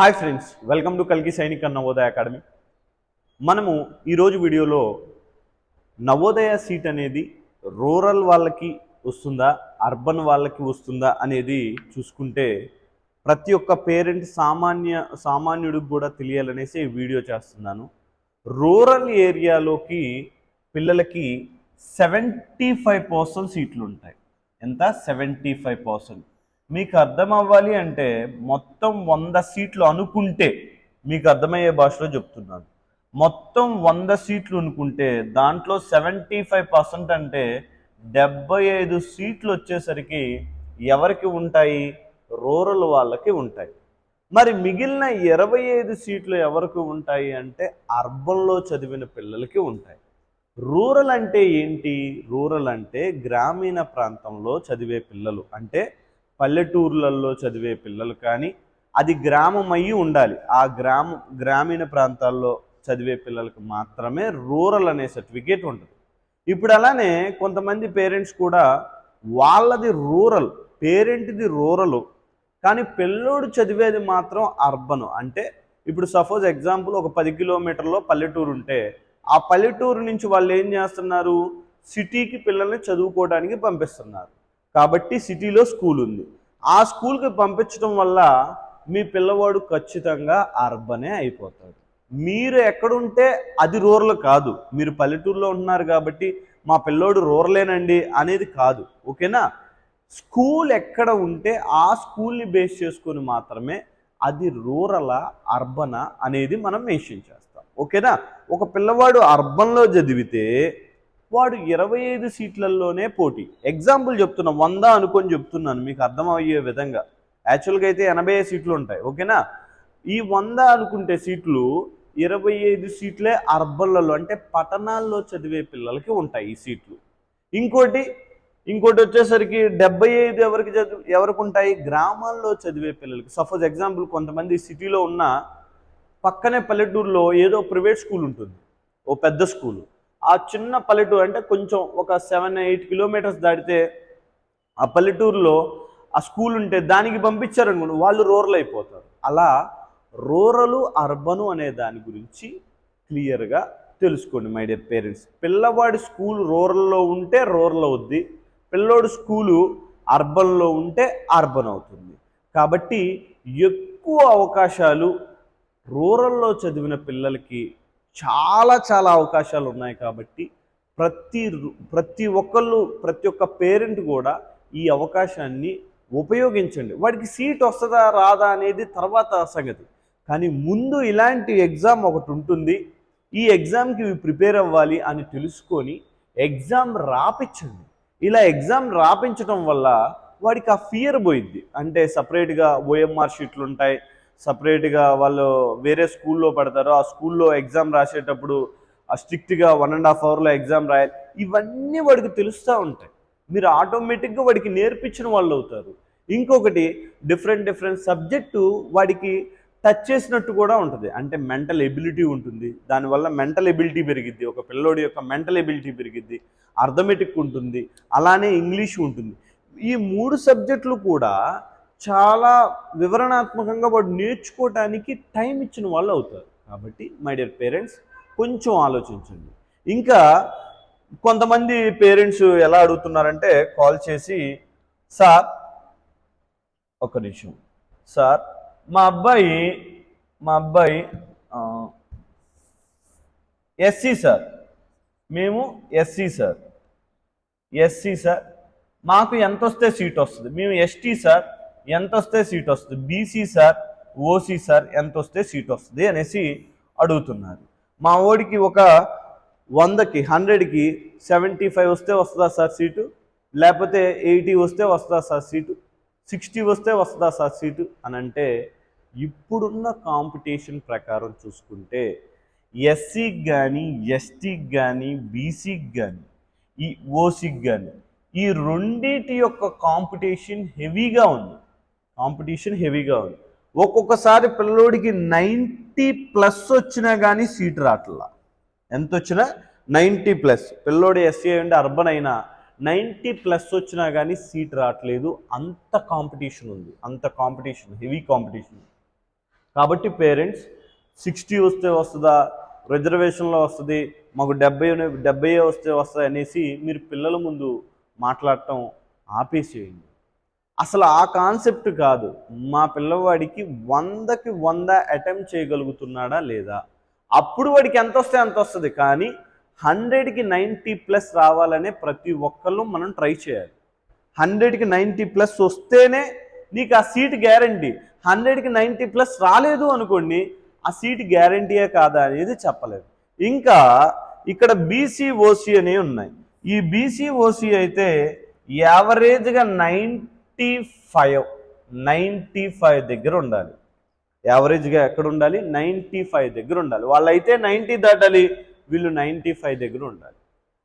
Hi friends welcome to కల్కి సైనిక్ అన్న Navodaya academy. మనము ఈరోజు వీడియోలో నవోదయ సీట్ అనేది రూరల్ వాళ్ళకి వస్తుందా అర్బన్ వాళ్ళకి వస్తుందా అనేది చూసుకుంటే ప్రతి ఒక్క పేరెంట్ సామాన్య సామాన్యుడికి కూడా తెలియాలనేసి ఈ వీడియో చేస్తున్నాను. రూరల్ ఏరియాలోకి పిల్లలకి సెవెంటీ ఫైవ్ పర్సెంట్ సీట్లు ఉంటాయి. ఎంత? Seventy five percent. మీకు అర్థం అవ్వాలి అంటే మొత్తం వంద సీట్లు అనుకుంటే మీకు అర్థమయ్యే భాషలో చెప్తున్నాను. మొత్తం వంద సీట్లు అనుకుంటే దాంట్లో సెవెంటీ ఫైవ్ పర్సెంట్ అంటే డెబ్బై ఐదు సీట్లు వచ్చేసరికి ఎవరికి ఉంటాయి? రూరల్ వాళ్ళకి ఉంటాయి. మరి మిగిలిన ఇరవై ఐదు సీట్లు ఎవరికి ఉంటాయి అంటే అర్బన్లో చదివిన పిల్లలకి ఉంటాయి. రూరల్ అంటే ఏంటి? రూరల్ అంటే గ్రామీణ ప్రాంతంలో చదివే పిల్లలు. అంటే పల్లెటూర్లలో చదివే పిల్లలు కానీ అది గ్రామం అయ్యి ఉండాలి. ఆ గ్రామ గ్రామీణ ప్రాంతాల్లో చదివే పిల్లలకు మాత్రమే రూరల్ అనే సర్టిఫికేట్ ఉంటుంది. ఇప్పుడు అలానే కొంతమంది పేరెంట్స్ కూడా వాళ్ళది రూరల్ పేరెంట్ది రూరల్ కానీ పిల్లోడు చదివేది మాత్రం అర్బన్. అంటే ఇప్పుడు సపోజ్ ఎగ్జాంపుల్ ఒక పది కిలోమీటర్లో పల్లెటూరు ఉంటే ఆ పల్లెటూరు నుంచి వాళ్ళు ఏం చేస్తున్నారు? సిటీకి పిల్లల్ని చదువుకోవడానికి పంపిస్తున్నారు. కాబట్టి సిటీలో స్కూల్ ఉంది. ఆ స్కూల్కి పంపించడం వల్ల మీ పిల్లవాడు ఖచ్చితంగా అర్బనే అయిపోతాడు. మీరు ఎక్కడుంటే అది రూరల్ కాదు. మీరు పల్లెటూరులో ఉంటున్నారు కాబట్టి మా పిల్లోడు రూరలేనండి అనేది కాదు. ఓకేనా? స్కూల్ ఎక్కడ ఉంటే ఆ స్కూల్ని బేస్ చేసుకొని మాత్రమే అది రూరలా అర్బనా అనేది మనం మెన్షన్ చేస్తాం. ఓకేనా? ఒక పిల్లవాడు అర్బన్లో చదివితే వాడు ఇరవై ఐదు సీట్లలోనే పోటీ. ఎగ్జాంపుల్ చెప్తున్నా వంద అనుకొని చెప్తున్నాను మీకు అర్థమయ్యే విధంగా. యాక్చువల్గా అయితే ఎనభై సీట్లు ఉంటాయి ఓకేనా? ఈ వంద అనుకుంటే సీట్లు ఇరవై ఐదు సీట్లే అర్బన్లలో అంటే పట్టణాల్లో చదివే పిల్లలకి ఉంటాయి ఈ సీట్లు. ఇంకోటి ఇంకోటి వచ్చేసరికి డెబ్బై ఐదు ఎవరికి చదువు ఎవరికి ఉంటాయి? గ్రామాల్లో చదివే పిల్లలకి. సపోజ్ ఎగ్జాంపుల్ కొంతమంది సిటీలో ఉన్న పక్కనే పల్లెటూరులో ఏదో ప్రైవేట్ స్కూల్ ఉంటుంది ఓ పెద్ద స్కూలు. ఆ చిన్న పల్లెటూరు అంటే కొంచెం ఒక సెవెన్ ఎయిట్ కిలోమీటర్స్ దాటితే ఆ పల్లెటూరులో ఆ స్కూల్ ఉంటే దానికి పంపించారనుకోండి వాళ్ళు రూరల్ అయిపోతారు. అలా రూరలు అర్బను అనే దాని గురించి క్లియర్గా తెలుసుకోండి మై డియర్ పేరెంట్స్. పిల్లవాడి స్కూల్ రూరల్లో ఉంటే రూరల్ అవుద్ది పిల్లోడు స్కూలు అర్బన్లో ఉంటే అర్బన్ అవుతుంది. కాబట్టి ఎక్కువ అవకాశాలు రూరల్లో చదివిన పిల్లలకి చాలా చాలా అవకాశాలు ఉన్నాయి కాబట్టి ప్రతి ప్రతి ఒక్కళ్ళు ప్రతి ఒక్క పేరెంట్ కూడా ఈ అవకాశాన్ని ఉపయోగించండి. వాడికి సీట్ వస్తుందా రాదా అనేది తర్వాత సంగతి. కానీ ముందు ఇలాంటి ఎగ్జామ్ ఒకటి ఉంటుంది. ఈ ఎగ్జామ్కి ఇవి ప్రిపేర్ అవ్వాలి అని తెలుసుకొని ఎగ్జామ్ రాపించండి ఇలా ఎగ్జామ్ రాపించడం వల్ల వాడికి ఆ ఫియర్ పోయిద్ది. అంటే సపరేట్గా ఓఎంఆర్ షీట్లు ఉంటాయి సపరేట్గా వాళ్ళు వేరే స్కూల్లో పడతారు. ఆ స్కూల్లో ఎగ్జామ్ రాసేటప్పుడు ఆ స్ట్రిక్ట్గా వన్ అండ్ హాఫ్ అవర్లో ఎగ్జామ్ రాయాలి. ఇవన్నీ వాడికి తెలుస్తూ ఉంటాయి. మీరు ఆటోమేటిక్గా వాడికి నేర్పించిన వాళ్ళు అవుతారు. ఇంకొకటి డిఫరెంట్ డిఫరెంట్ సబ్జెక్టు వాడికి టచ్ చేసినట్టు కూడా ఉంటుంది. అంటే మెంటల్ ఎబిలిటీ ఉంటుంది. దానివల్ల మెంటల్ ఎబిలిటీ పెరిగిద్ది. ఒక పిల్లోడి యొక్క మెంటల్ ఎబిలిటీ పెరిగిద్ది. అర్థమెటిక్ ఉంటుంది. అలానే ఇంగ్లీష్ ఉంటుంది. ఈ మూడు సబ్జెక్టులు కూడా చాలా వివరణాత్మకంగా వాడు నేర్చుకోవటానికి టైం ఇచ్చిన వాళ్ళు అవుతారు. కాబట్టి మై డియర్ పేరెంట్స్ కొంచెం ఆలోచించండి. ఇంకా కొంతమంది పేరెంట్స్ ఎలా అడుగుతున్నారంటే కాల్ చేసి సార్ ఒక నిమిషం. సార్ మా అబ్బాయి మా అబ్బాయి ఎస్సీ సార్. మేము ఎస్సీ సార్. SC sir. మాకు ఎంత వస్తే సీట్ వస్తుంది? మేము ఎస్టీ సార్. ఎంత వస్తే సీట్ వస్తుంది బీసీ సార్ ఓసీ సార్ ఎంత వస్తే సీట్ వస్తుంది అనేసి అడుగుతున్నారు. మా ఓడికి ఒక వందకి హండ్రెడ్కి సెవెంటీ ఫైవ్ వస్తే వస్తుందా సార్ సీటు? లేకపోతే ఎయిటీ వస్తే వస్తుందా సార్ సీటు? సిక్స్టీ వస్తే వస్తుందా సార్ సీటు? అని అంటే ఇప్పుడున్న కాంపిటీషన్ ప్రకారం చూసుకుంటే ఎస్సీకి కానీ ఎస్టీకి కానీ బీసీకి కానీ ఈ ఓసీకి కానీ ఈ రెండింటి యొక్క కాంపిటీషన్ హెవీగా ఉంది. కాంపిటీషన్ హెవీగా ఉంది. ఒక్కొక్కసారి పిల్లోడికి నైంటీ ప్లస్ వచ్చినా కానీ సీట్ రావట్లా ఎంత వచ్చినా నైంటీ ప్లస్. పిల్లోడు ఎస్సీ అంటే అర్బన్ అయినా నైంటీ ప్లస్ వచ్చినా కానీ సీట్ రావట్లేదు అంత కాంపిటీషన్ ఉంది. అంత కాంపిటీషన్. Heavy competition. కాబట్టి పేరెంట్స్ సిక్స్టీ వస్తే వస్తుందా? రిజర్వేషన్లో వస్తుంది. మాకు డెబ్బై డెబ్బై వస్తే వస్తుంది అనేసి మీరు పిల్లల ముందు మాట్లాడటం ఆపేసేయండి. అసలు ఆ కాన్సెప్ట్ కాదు. మా పిల్లవాడికి వందకి వంద అటెంప్ట్ చేయగలుగుతున్నాడా లేదా? అప్పుడు వాడికి ఎంత వస్తే అంత వస్తుంది. కానీ హండ్రెడ్కి నైంటీ ప్లస్ రావాలనే ప్రతి ఒక్కళ్ళు మనం ట్రై చేయాలి. హండ్రెడ్కి నైంటీ ప్లస్ వస్తేనే నీకు ఆ సీట్ గ్యారంటీ. హండ్రెడ్కి నైంటీ ప్లస్ రాలేదు అనుకోండి ఆ సీట్ గ్యారంటీయే కాదా అనేది చెప్పలేదు. ఇంకా ఇక్కడ బీసీ ఓసీ అనేవి ఉన్నాయి. ఈ బీసీ ఓసీ అయితే యావరేజ్గా nine ninety five ninety five దగ్గర ఉండాలి. యావరేజ్గా ఎక్కడ ఉండాలి? నైంటీ ఫైవ్ దగ్గర ఉండాలి. వాళ్ళైతే నైంటీ దాటాలి వీళ్ళు నైంటీ ఫైవ్ దగ్గర ఉండాలి.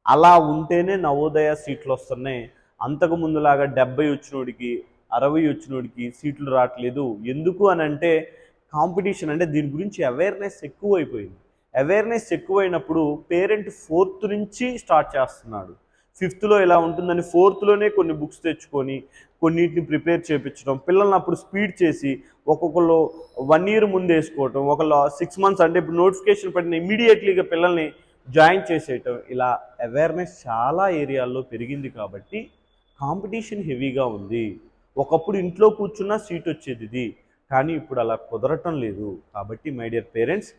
అలా ఉంటేనే నవోదయ సీట్లు వస్తున్నాయి. అంతకు ముందులాగా డెబ్బై వచ్చినోడికి అరవై వచ్చినోడికి సీట్లు రావట్లేదు. ఎందుకు అని అంటే కాంపిటీషన్ అంటే దీని గురించి అవేర్నెస్ ఎక్కువైపోయింది. అవేర్నెస్ ఎక్కువైనప్పుడు పేరెంట్ ఫోర్త్ నుంచి స్టార్ట్ చేస్తున్నాడు. ఫిఫ్త్లో ఇలా ఉంటుందని ఫోర్త్లోనే కొన్ని బుక్స్ తెచ్చుకొని కొన్నిటిని ప్రిపేర్ చేయించడం పిల్లల్ని అప్పుడు స్పీడ్ చేసి ఒక్కొక్కళ్ళు వన్ ఇయర్ ముందు వేసుకోవటం ఒకళ్ళు సిక్స్ మంత్స్ అంటే ఇప్పుడు నోటిఫికేషన్ పడిన ఇమీడియట్లీగా పిల్లల్ని జాయిన్ చేసేయటం ఇలా అవేర్నెస్ చాలా ఏరియాల్లో పెరిగింది కాబట్టి కాంపిటీషన్ హెవీగా ఉంది. ఒకప్పుడు ఇంట్లో కూర్చున్న సీట్ వచ్చేది ఇది కానీ ఇప్పుడు అలా కుదరటం లేదు. కాబట్టి మై డియర్ పేరెంట్స్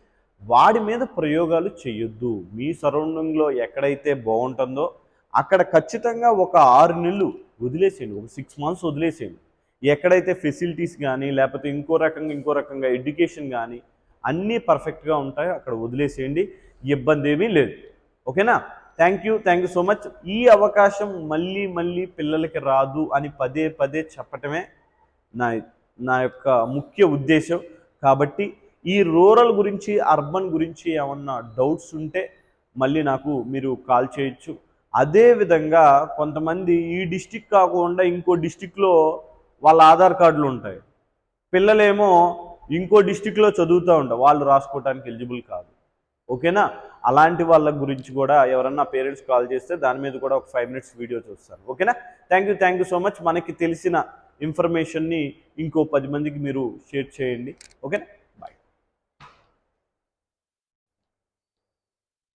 వాడి మీద ప్రయోగాలు చేయొద్దు మీ సరౌండింగ్లో ఎక్కడైతే బాగుంటుందో అక్కడ ఖచ్చితంగా ఒక ఆరు నెలలు వదిలేసేయండి ఒక సిక్స్ మంత్స్ వదిలేసేయండి. ఎక్కడైతే ఫెసిలిటీస్ కానీ లేకపోతే ఇంకో రకంగా ఇంకో రకంగా ఎడ్యుకేషన్ కానీ అన్నీ పర్ఫెక్ట్గా ఉంటాయో అక్కడ వదిలేసేయండి ఇబ్బంది ఏమీ లేదు. ఓకేనా? Thank you thank you so much ఈ అవకాశం మళ్ళీ మళ్ళీ పిల్లలకి రాదు అని పదే పదే చెప్పటమే నా నా యొక్క ముఖ్య ఉద్దేశం. కాబట్టి ఈ రూరల్ గురించి అర్బన్ గురించి ఏమన్నా డౌట్స్ ఉంటే మళ్ళీ నాకు మీరు కాల్ చేయొచ్చు. అదే విధంగా కొంతమంది ఈ డిస్టిక్ కాకుండా ఇంకో డిస్టిక్లో వాళ్ళ ఆధార్ కార్డులు ఉంటాయి. పిల్లలేమో ఇంకో డిస్టిక్లో చదువుతూ ఉంటారు. వాళ్ళు రాసుకోవడానికి ఎలిజిబుల్ కాదు. ఓకేనా? అలాంటి వాళ్ళ గురించి కూడా ఎవరన్నా పేరెంట్స్ కాల్ చేస్తే దాని మీద కూడా ఒక ఫైవ్ మినిట్స్ వీడియో చూస్తారు. ఓకేనా? Thank you thank you so much. మనకి తెలిసిన ఇన్ఫర్మేషన్ని ఇంకో పది మందికి మీరు షేర్ చేయండి. ఓకేనా?